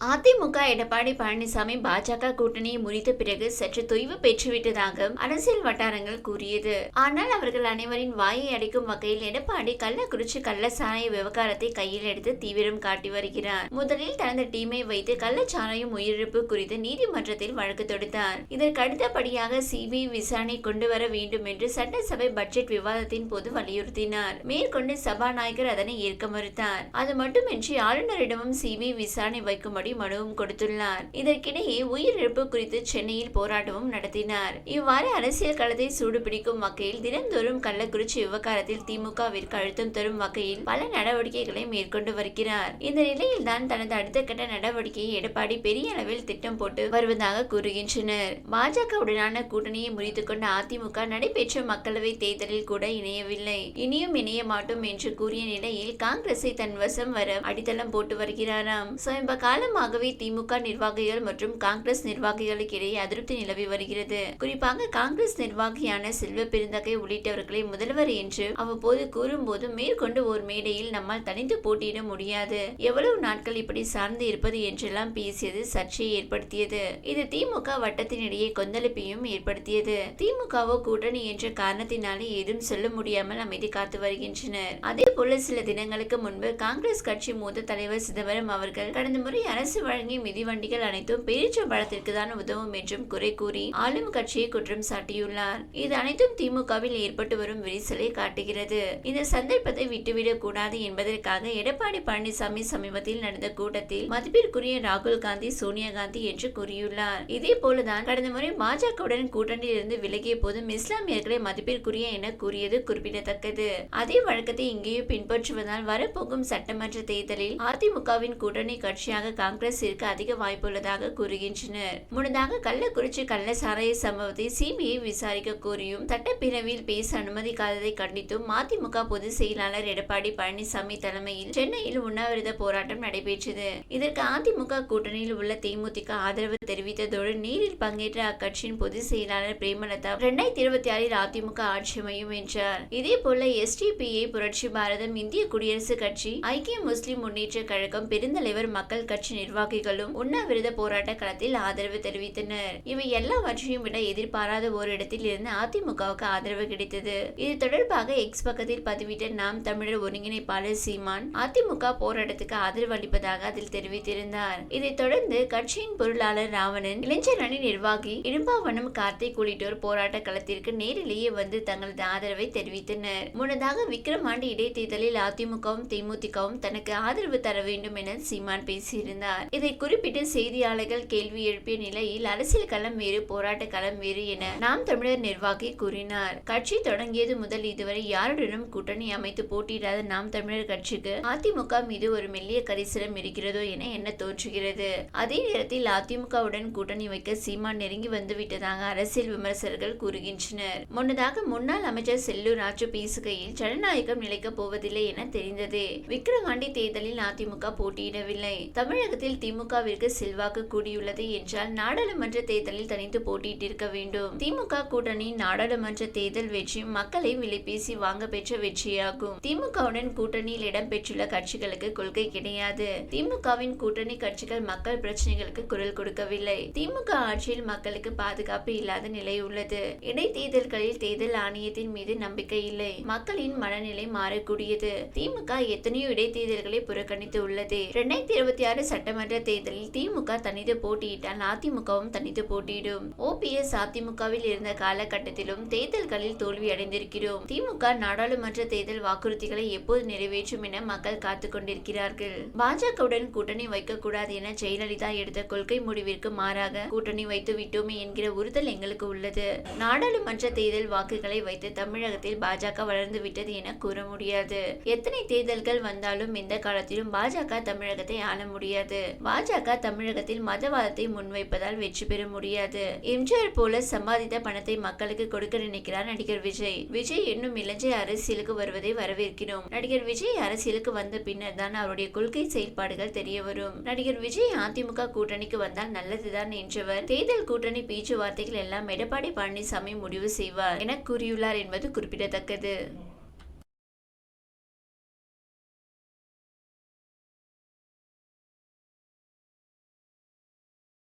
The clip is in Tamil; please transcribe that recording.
அதிமுக எடப்பாடி பழனிசாமி பாஜக கூட்டணியை முறித்த பிறகு சற்று தொய்வு பெற்றுவிட்டதாக அரசியல் வட்டாரங்கள் கூறியது. ஆனால் அவர்கள் அனைவரின் வாயை அடைக்கும் வகையில் எடப்பாடி கள்ளக்குறிச்சி கள்ளச்சாராய விவகாரத்தை கையில் எடுத்து தீவிரம் காட்டி வருகிறார். முதலில் தனது டீமை வைத்து கள்ளச்சாராயம் உயிரிழப்பு குறித்து நீதிமன்றத்தில் வழக்கு தொடுத்தார். இதற்கு அடுத்தபடியாக சிபிஐ விசாரணை கொண்டு வர வேண்டும் என்று சட்டசபை பட்ஜெட் விவாதத்தின் போது வலியுறுத்தினார். மேற்கொண்டு சபாநாயகர் அதனை ஏற்க மறுத்தார். அது மட்டுமின்றி ஆளுநரிடமும் சிபிஐ விசாரணை வைக்கும்படி மனுவும் கொடுத்துள்ளார். இதற்கிடையே உயிரிழப்பு குறித்து சென்னையில் போராட்டமும் நடத்தினார். இவ்வாறு அரசியல் களத்தை சூடுபிடிக்கும் வகையில் தினந்தோறும் கள்ளக்குறிச்சி விவகாரத்தில் திமுகவிற்கு அழுத்தம் தரும் வகையில் பல நடவடிக்கைகளை மேற்கொண்டு வருகிறார். இந்த நிலையில் தான் தனது அடுத்த கட்ட நடவடிக்கையை எடப்பாடி பெரிய அளவில் திட்டம் போட்டு வருவதாக கூறுகின்றனர். பாஜகவுடனான கூட்டணியை முறித்துக் கொண்ட அதிமுக நடைபெற்ற மக்களவை தேர்தலில் கூட இணையவில்லை. இனியும் இணைய மாட்டோம் என்று கூறிய நிலையில் காங்கிரஸை தன் வசம் வர அடித்தளம் போட்டு வருகிறாராம். சமீப காலம் காலமாகவே திமுக நிர்வாகிகள் மற்றும் காங்கிரஸ் நிர்வாகிகளுக்கு இடையே அதிருப்தி நிலவி வருகிறது. குறிப்பாக காங்கிரஸ் நிர்வாகியான செல்வ பெருந்தகை உள்ளிட்டவர்களை முதல்வர் என்று அவ்வப்போது கூறும்போது மேற்கொண்டு ஒரு மேடையில் நம்மால் தனித்து போட்டியிட முடியாது. எவ்வளவு நாட்கள் இப்படி சார்ந்து இருப்பது என்றெல்லாம் பேசியது சர்ச்சையை ஏற்படுத்தியது. இது திமுக வட்டத்தினிடையே கொந்தளிப்பையும் ஏற்படுத்தியது. திமுகவோ கூட்டணி என்ற காரணத்தினாலே ஏதும் சொல்ல முடியாமல் அமைதி காத்து வருகின்றனர். அதே போல சில தினங்களுக்கு முன்பு காங்கிரஸ் கட்சி மூத்த தலைவர் சிதம்பரம் அவர்கள் கடந்த முறை அரசு அரசு வழங்கிய மிதிவண்டிகள் அனைத்தும் பேரிச்சம்பழத்திற்கு தான் உதவும் என்றும் குறை கூறி ஆளும் கட்சியை குற்றம் சாட்டியுள்ளார். இது அனைத்தும் திமுகவில் ஏற்பட்டு வரும் விரிசலை காட்டுகிறது. இந்த சந்தர்ப்பத்தை விட்டுவிடக் கூடாது என்பதற்காக எடப்பாடி பழனிசாமி சமீபத்தில் நடந்த கூட்டத்தில் மதிப்பிற்குரிய ராகுல் காந்தி சோனியா காந்தி என்று கூறியுள்ளார். இதே போலதான் கடந்த முறை பாஜகவுடன் கூட்டணியில் இருந்து விலகிய போதும் இஸ்லாமியர்களை மதிப்பிற்குரிய என கூறியது குறிப்பிடத்தக்கது. அதே வழக்கத்தை இங்கேயும் பின்பற்றுவதால் வரப்போகும் சட்டமன்ற தேர்தலில் அதிமுகவின் கூட்டணி கட்சியாக காங்கிரஸ் இருக்க அதிக வாய்ப்புள்ளதாக கூறுகின்றனர். முன்னதாக கள்ளக்குறிச்சி கள்ள சாராய சம்பவத்தை சிபிஐ விசாரிக்க கோரியும் சட்டப்பேரவையில் பேச அனுமதிக்காததை கண்டித்தும் மதிமுக பொதுச் செயலாளர் எடப்பாடி பழனிசாமி தலைமையில் சென்னையில் உண்ணாவிரத போராட்டம் நடைபெற்றது. இதற்கு அதிமுக கூட்டணியில் உள்ள தேமுதிக ஆதரவு தெரிவித்ததோடு நீரில் பங்கேற்ற அக்கட்சியின் பொதுச் செயலாளர் பிரேமலதா இரண்டாயிரத்தி இருபத்தி ஆறில் அதிமுக ஆட்சி அமையும் என்றார். இதே போல எஸ்டிபிஐ புரட்சி பாரதம் இந்திய குடியரசுக் கட்சி ஐக்கிய முஸ்லிம் முன்னேற்ற கழகம் பெருந்தலைவர் மக்கள் கட்சி நிர்வாகிகளும் உண்ணாவிரத போராட்ட களத்தில் ஆதரவு தெரிவித்தனர். இவை எல்லாவற்றையும் விட எதிர்பாராத ஓரிடத்தில் இருந்து அதிமுகவுக்கு ஆதரவு கிடைத்தது. இது தொடர்பாக எக்ஸ் பக்கத்தில் பதிவிட்ட நாம் தமிழர் ஒருங்கிணைப்பாளர் சீமான் அதிமுக போராட்டத்துக்கு ஆதரவு அளிப்பதாக அதில் தெரிவித்திருந்தார். இதைத் தொடர்ந்து கட்சியின் பொருளாளர் ராவணன் இளைஞர் அணி நிர்வாகி இடும்பாவனம் கார்த்திக் உள்ளிட்டோர் போராட்ட களத்திற்கு நேரிலேயே வந்து தங்களது ஆதரவை தெரிவித்தனர். முன்னதாக விக்ரமாண்டி இடைத்தேர்தலில் அதிமுகவும் தேமுதிகவும் தனக்கு ஆதரவு தர வேண்டும் என சீமான் பேசியிருந்தார். இதை குறிப்பிட்டு செய்தியாளர்கள் கேள்வி எழுப்பிய நிலையில் அரசியல் களம் வேறு போராட்ட களம் வேறு என நாம் தமிழர் நிர்வாகி கூறினார். கட்சி தொடங்கியது முதல் இதுவரை யாருடனும் கூட்டணி அமைத்து போட்டியிடாத நாம் தமிழர் கட்சிக்கு அதிமுக மீது ஒரு மெல்லிய கரிசனம் இருக்கிறதோ என எண்ண தோன்றுகிறது? அதே நேரத்தில் அதிமுகவுடன் கூட்டணி வைக்க சீமா நெருங்கி வந்துவிட்டதாக அரசியல் விமர்சகர்கள் கூறுகின்றனர். முன்னதாக முன்னாள் அமைச்சர் செல்லூர் ராஜு பேசுகையில் ஜனநாயகம் நிலைக்கப் போவதில்லை என தெரிந்தது. விக்கிரவாண்டி தேர்தலில் அதிமுக போட்டியிடவில்லை. தமிழகத்தில் திமுகவிற்கு செல்வாக்கு கூடியுள்ளது என்றால் நாடாளுமன்ற தேர்தலில் தனித்து போட்டியிட்டிருக்க வேண்டும். திமுக கூட்டணி நாடாளுமன்ற தேர்தல் வெற்றி மக்களை விலைபேசி வாங்க பெற்ற வெற்றியாகும். திமுகவுடன் கூட்டணியில் இடம்பெற்றுள்ள கட்சிகளுக்கு கொள்கை கிடையாது. திமுகவின் கூட்டணி கட்சிகள் மக்கள் பிரச்சனைகளுக்கு குரல் கொடுக்கவில்லை. திமுக ஆட்சியில் மக்களுக்கு பாதுகாப்பு இல்லாத நிலை உள்ளது. இடைத்தேர்தல்களில் தேர்தல் ஆணையத்தின் மீது நம்பிக்கை இல்லை. மக்களின் மனநிலை மாறக்கூடியது. திமுக எத்தனையோ இடைத்தேர்தல்களை புறக்கணித்து உள்ளது. இரண்டாயிரத்தி இருபத்தி ஆறு சட்ட சட்டமன்ற தேர்தலில் திமுக தனித்து போட்டியிட்டால் அதிமுகவும் தனித்து போட்டியிடும். ஓபிஎஸ் அதிமுகவில் இருந்த காலகட்டத்திலும் தேர்தல்களில் தோல்வி அடைந்திருக்கிறோம் திமுக நாடாளுமன்ற தேர்தல் வாக்குறுதிகளை எப்போது நிறைவேற்றும் என மக்கள் காத்துக் கொண்டிருக்கிறார்கள். பாஜகவுடன் கூட்டணி வைக்கக்கூடாது என ஜெயலலிதா எடுத்த கொள்கை முடிவிற்கு மாறாக கூட்டணி வைத்து விட்டோமே என்கிற உறுத்தல் எங்களுக்கு உள்ளது. நாடாளுமன்ற தேர்தல் வாக்குகளை வைத்து தமிழகத்தில் பாஜக வளர்ந்து விட்டது என கூற முடியாது. எத்தனை தேர்தல்கள் வந்தாலும் எந்த காலத்திலும் பாஜக தமிழகத்தை ஆள முடியாது. பாஜக தமிழகத்தில் மதவாதத்தை முன்வைப்பதால் வெற்றி பெற முடியாது. எம்ஜிஆர் போல சம்பாதித்த பணத்தை மக்களுக்கு கொடுக்க நினைக்கிறார் நடிகர் விஜய். விஜய் இன்னும் இளைஞர் அரசியலுக்கு வருவதை வரவேற்கிறோம். நடிகர் விஜய் அரசியலுக்கு வந்த பின்னர் தான் அவருடைய கொள்கை செயல்பாடுகள் தெரிய வரும். நடிகர் விஜய் அதிமுக கூட்டணிக்கு வந்தால் நல்லதுதான் என்றவர். தேர்தல் கூட்டணி பேச்சுவார்த்தைகள் எல்லாம் எடப்பாடி பழனிசாமி முடிவு செய்வார் என கூறியுள்ளார் என்பது குறிப்பிடத்தக்கது.